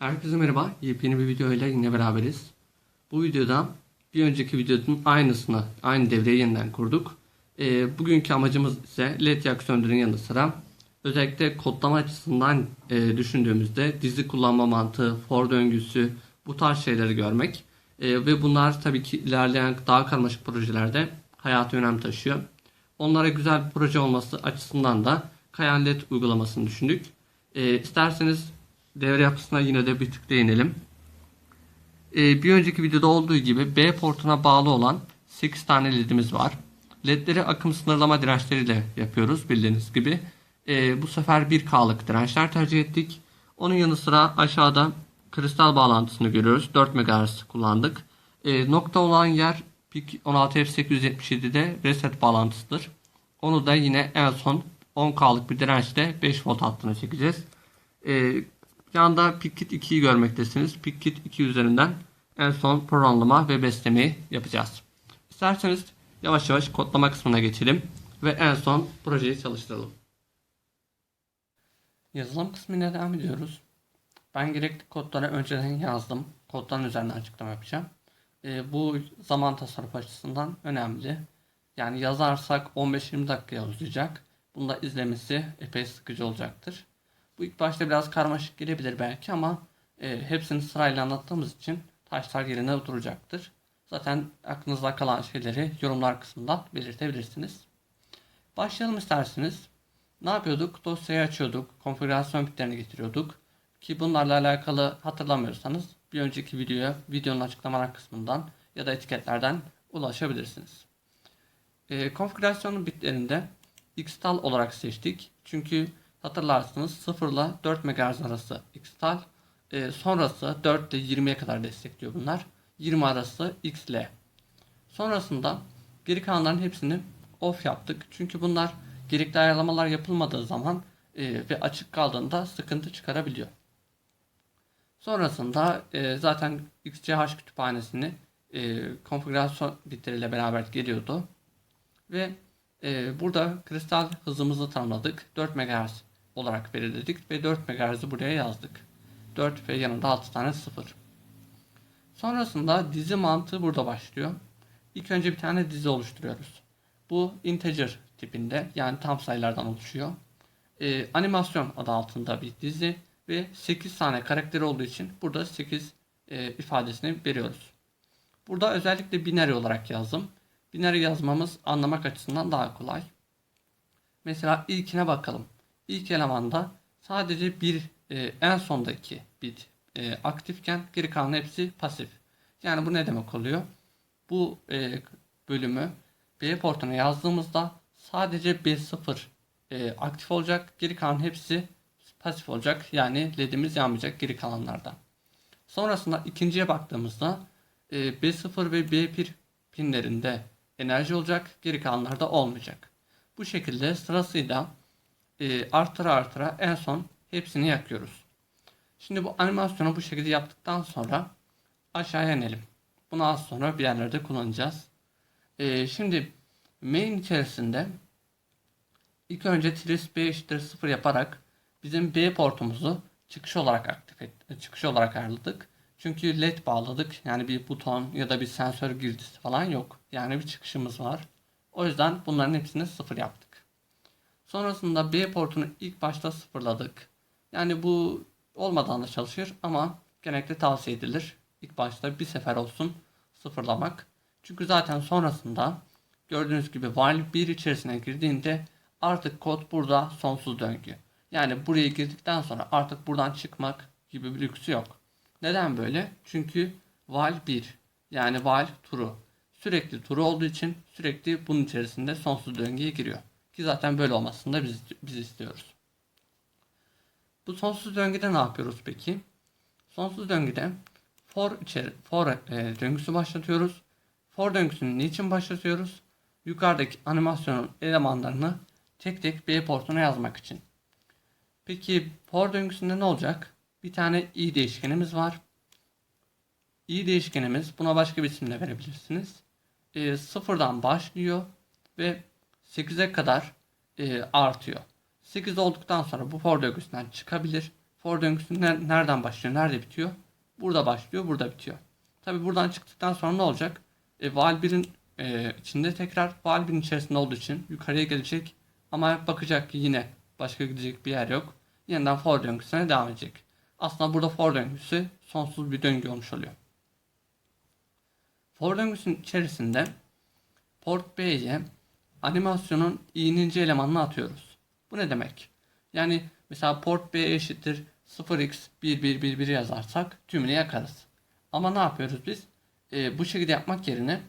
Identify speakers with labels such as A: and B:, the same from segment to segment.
A: Herkese merhaba. Yepyeni bir video ile yine beraberiz. Bu videoda bir önceki videonun aynısını, aynı devreyi yeniden kurduk. Ee, bugünkü amacımız ise led yak söndürün yanı sıra özellikle kodlama açısından e, düşündüğümüzde dizi kullanma mantığı, for döngüsü bu tarz şeyleri görmek. Ee, ve bunlar tabii ki ilerleyen daha karmaşık projelerde hayati önem taşıyor. Onlara güzel bir proje olması açısından da Kayan LED uygulamasını düşündük. Ee, isterseniz devre yapısına yine de bir tık değinelim. Ee, bir önceki videoda olduğu gibi B portuna bağlı olan 8 tane ledimiz var. Ledleri akım sınırlama dirençleriyle yapıyoruz bildiğiniz gibi. Ee, bu sefer 1K'lık dirençler tercih ettik. Onun yanı sıra aşağıda kristal bağlantısını görüyoruz. 4 MHz kullandık. Ee, nokta olan yer PIC 16F877'de reset bağlantısıdır. Onu da yine en son 10K'lık bir dirençle 5 volt hattına çekeceğiz. Ee, yanda PickKit 2'yi görmektesiniz. PickKit 2 üzerinden en son programlama ve beslemeyi yapacağız. İsterseniz yavaş yavaş kodlama kısmına geçelim ve en son projeyi çalıştıralım. Yazılım kısmına devam ediyoruz. Ben gerekli kodları önceden yazdım. Kodların üzerine açıklama yapacağım. Ee, bu zaman tasarrufu açısından önemli. Yani yazarsak 15-20 dakikaya uzayacak. Bunu da izlemesi epey sıkıcı olacaktır. Bu ilk başta biraz karmaşık gelebilir belki ama e, hepsini sırayla anlattığımız için taşlar yerine oturacaktır. Zaten aklınızda kalan şeyleri yorumlar kısmından belirtebilirsiniz. Başlayalım isterseniz. Ne yapıyorduk? Dosyayı açıyorduk. Konfigürasyon bitlerini getiriyorduk. Ki bunlarla alakalı hatırlamıyorsanız bir önceki videoya videonun açıklamalar kısmından ya da etiketlerden ulaşabilirsiniz. E, konfigürasyon bitlerinde xtal olarak seçtik. Çünkü hatırlarsınız 0 ile 4 MHz arası xtal. E, sonrası 4 ile 20'ye kadar destekliyor bunlar. 20 arası xl. Sonrasında geri kalanların hepsini off yaptık. Çünkü bunlar gerekli ayarlamalar yapılmadığı zaman e, ve açık kaldığında sıkıntı çıkarabiliyor. Sonrasında e, zaten XCH kütüphanesini e, konfigürasyon bitleriyle beraber geliyordu. Ve e, burada kristal hızımızı tanımladık. 4 MHz olarak belirledik ve 4 MHz'i buraya yazdık. 4 ve yanında 6 tane 0. Sonrasında dizi mantığı burada başlıyor. İlk önce bir tane dizi oluşturuyoruz. Bu integer tipinde yani tam sayılardan oluşuyor. Ee, animasyon adı altında bir dizi ve 8 tane karakteri olduğu için burada 8 e, ifadesini veriyoruz. Burada özellikle binary olarak yazdım. Binary yazmamız anlamak açısından daha kolay. Mesela ilkine bakalım. İlk elemanda sadece bir e, en sondaki bit e, aktifken geri kalan hepsi pasif. Yani bu ne demek oluyor? Bu e, bölümü B portuna yazdığımızda sadece B0 e, aktif olacak. Geri kalan hepsi pasif olacak. Yani ledimiz yanmayacak geri kalanlardan. Sonrasında ikinciye baktığımızda e, B0 ve B1 pinlerinde enerji olacak. Geri kalanlarda olmayacak. Bu şekilde sırasıyla e, artıra en son hepsini yakıyoruz. Şimdi bu animasyonu bu şekilde yaptıktan sonra aşağıya inelim. Bunu az sonra bir yerlerde kullanacağız. E, şimdi main içerisinde ilk önce tris b eşittir 0 yaparak bizim B portumuzu çıkış olarak aktif et, çıkış olarak ayarladık. Çünkü led bağladık. Yani bir buton ya da bir sensör girdisi falan yok. Yani bir çıkışımız var. O yüzden bunların hepsini sıfır yaptık. Sonrasında B portunu ilk başta sıfırladık. Yani bu olmadan da çalışır ama genellikle tavsiye edilir. İlk başta bir sefer olsun sıfırlamak. Çünkü zaten sonrasında gördüğünüz gibi while 1 içerisine girdiğinde artık kod burada sonsuz döngü. Yani buraya girdikten sonra artık buradan çıkmak gibi bir lüksü yok. Neden böyle? Çünkü while 1 yani while true sürekli true olduğu için sürekli bunun içerisinde sonsuz döngüye giriyor. Ki zaten böyle olmasını da biz, biz istiyoruz. Bu sonsuz döngüde ne yapıyoruz peki? Sonsuz döngüde for içeri for e, döngüsü başlatıyoruz. For döngüsünü niçin başlatıyoruz? Yukarıdaki animasyonun elemanlarını tek tek B portuna yazmak için. Peki for döngüsünde ne olacak? Bir tane i değişkenimiz var. i değişkenimiz buna başka bir isimle verebilirsiniz. E, sıfırdan başlıyor ve 8'e kadar e, artıyor. 8 olduktan sonra bu for döngüsünden çıkabilir For döngüsü ner- nereden başlıyor, nerede bitiyor? Burada başlıyor, burada bitiyor. Tabi buradan çıktıktan sonra ne olacak? E, 1'in e, içinde tekrar 1'in içerisinde olduğu için yukarıya gelecek ama bakacak ki yine başka gidecek bir yer yok. Yeniden for döngüsüne devam edecek. Aslında burada for döngüsü sonsuz bir döngü olmuş oluyor. For döngüsünün içerisinde port B'ye animasyonun i'ninci elemanını atıyoruz. Bu ne demek? Yani mesela port B eşittir 0x1111 yazarsak tümünü yakarız. Ama ne yapıyoruz biz? Ee, bu şekilde yapmak yerine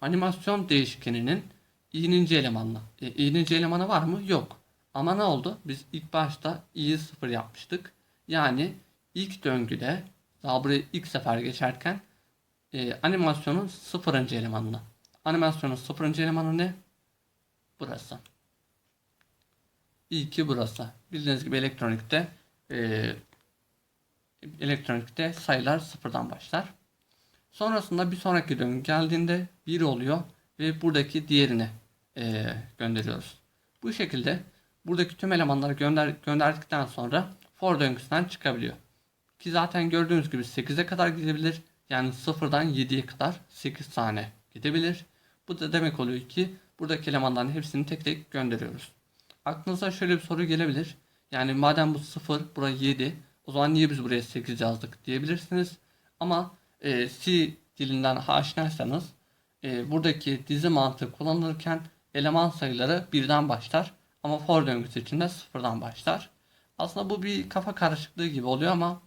A: animasyon değişkeninin i'ninci elemanına. E, i'ninci elemanı var mı? Yok. Ama ne oldu? Biz ilk başta i'yi 0 yapmıştık. Yani ilk döngüde daha buraya ilk sefer geçerken e, animasyonun sıfırıncı elemanına. Animasyonun sıfırıncı elemanı ne? Burası. İyi ki burası. Bildiğiniz gibi elektronikte e, elektronikte sayılar sıfırdan başlar. Sonrasında bir sonraki döngü geldiğinde 1 oluyor ve buradaki diğerini e, gönderiyoruz. Bu şekilde buradaki tüm elemanları gönder gönderdikten sonra for döngüsünden çıkabiliyor. Ki zaten gördüğünüz gibi 8'e kadar gidebilir. Yani 0'dan 7'ye kadar 8 tane gidebilir. Bu da demek oluyor ki buradaki elemanların hepsini tek tek gönderiyoruz. Aklınıza şöyle bir soru gelebilir. Yani madem bu 0, buraya 7, o zaman niye biz buraya 8 yazdık diyebilirsiniz. Ama e, C dilinden aşinaysanız e, buradaki dizi mantığı kullanılırken eleman sayıları birden başlar. Ama for döngüsü için de sıfırdan başlar. Aslında bu bir kafa karışıklığı gibi oluyor ama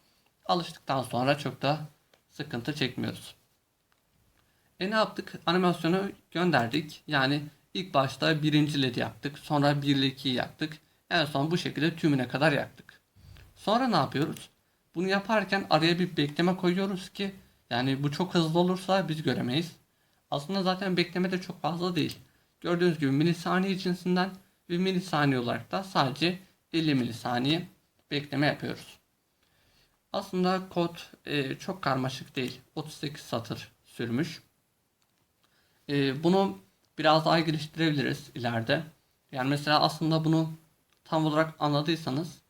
A: alıştıktan sonra çok da sıkıntı çekmiyoruz. E ne yaptık? Animasyonu gönderdik. Yani ilk başta birinci led yaktık. Sonra 1 ile 2'yi yaktık. En son bu şekilde tümüne kadar yaktık. Sonra ne yapıyoruz? Bunu yaparken araya bir bekleme koyuyoruz ki yani bu çok hızlı olursa biz göremeyiz. Aslında zaten bekleme de çok fazla değil. Gördüğünüz gibi milisaniye cinsinden ve milisaniye olarak da sadece 50 milisaniye bekleme yapıyoruz. Aslında kod e, çok karmaşık değil. 38 satır sürmüş. E, bunu biraz daha geliştirebiliriz ileride. Yani mesela aslında bunu tam olarak anladıysanız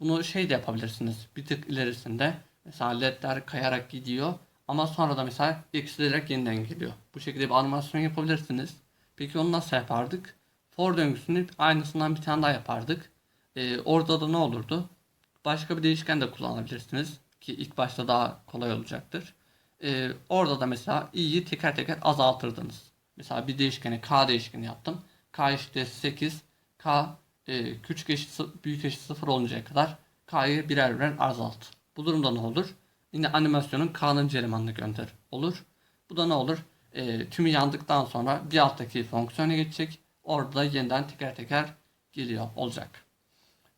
A: bunu şey de yapabilirsiniz. Bir tık ilerisinde mesela ledler kayarak gidiyor ama sonra da mesela eksilerek yeniden geliyor. Bu şekilde bir animasyon yapabilirsiniz. Peki onu nasıl yapardık? For döngüsünü aynısından bir tane daha yapardık. Ee, orada da ne olurdu? Başka bir değişken de kullanabilirsiniz ki ilk başta daha kolay olacaktır. Ee, orada da mesela i'yi teker teker azaltırdınız. Mesela bir değişkeni k değişkeni yaptım. k eşittir 8, k e, küçük eşit büyük eşit 0 oluncaya kadar k'yı birer birer azalt. Bu durumda ne olur? Yine animasyonun k'nın elemanını gönder olur. Bu da ne olur? E, tümü yandıktan sonra bir alttaki fonksiyona geçecek. Orada da yeniden teker teker geliyor olacak.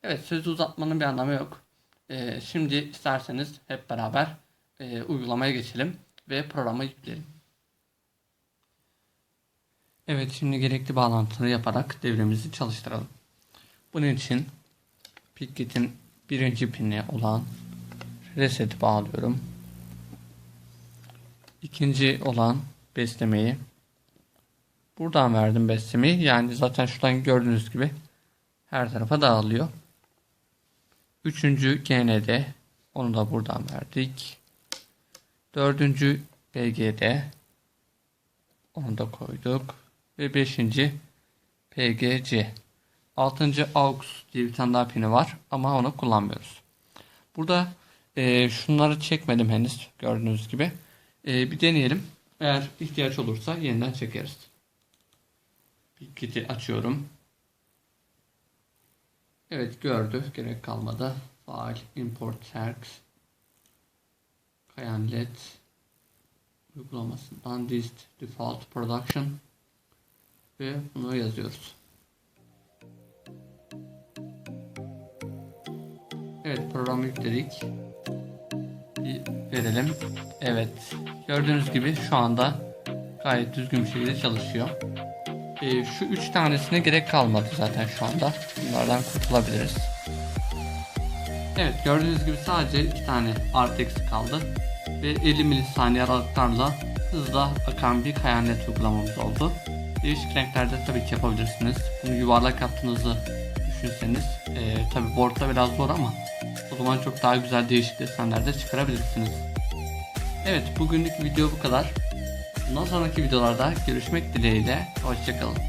A: Evet sözü uzatmanın bir anlamı yok. E, şimdi isterseniz hep beraber e, uygulamaya geçelim ve programı yükleyelim. Evet şimdi gerekli bağlantıları yaparak devremizi çalıştıralım. Bunun için Piket'in birinci pini olan reset'i bağlıyorum. İkinci olan beslemeyi buradan verdim beslemeyi. Yani zaten şuradan gördüğünüz gibi her tarafa dağılıyor. Üçüncü GND onu da buradan verdik. Dördüncü BGD onu da koyduk. Ve beşinci PGC. Altıncı AUX diye bir tane daha pini var ama onu kullanmıyoruz. Burada e, şunları çekmedim henüz gördüğünüz gibi. E, bir deneyelim. Eğer ihtiyaç olursa yeniden çekeriz. Bir kiti açıyorum. Evet gördü. Gerek kalmadı. File, import tags, kayan led uygulamasından dist default production ve bunu yazıyoruz. Evet programı yükledik. Verelim. Evet. Gördüğünüz gibi şu anda gayet düzgün bir şekilde çalışıyor. Ee, şu üç tanesine gerek kalmadı zaten şu anda. Bunlardan kurtulabiliriz. Evet gördüğünüz gibi sadece iki tane artı kaldı. Ve 50 milisaniye aralıklarla hızla akan bir hayalet uygulamamız oldu. Değişik renklerde tabii ki yapabilirsiniz. Bunu yuvarlak yaptığınızı düşünseniz. E, tabii boardda biraz zor ama o zaman çok daha güzel değişik desenler de çıkarabilirsiniz. Evet bugünlük video bu kadar. Bundan sonraki videolarda görüşmek dileğiyle. Hoşçakalın.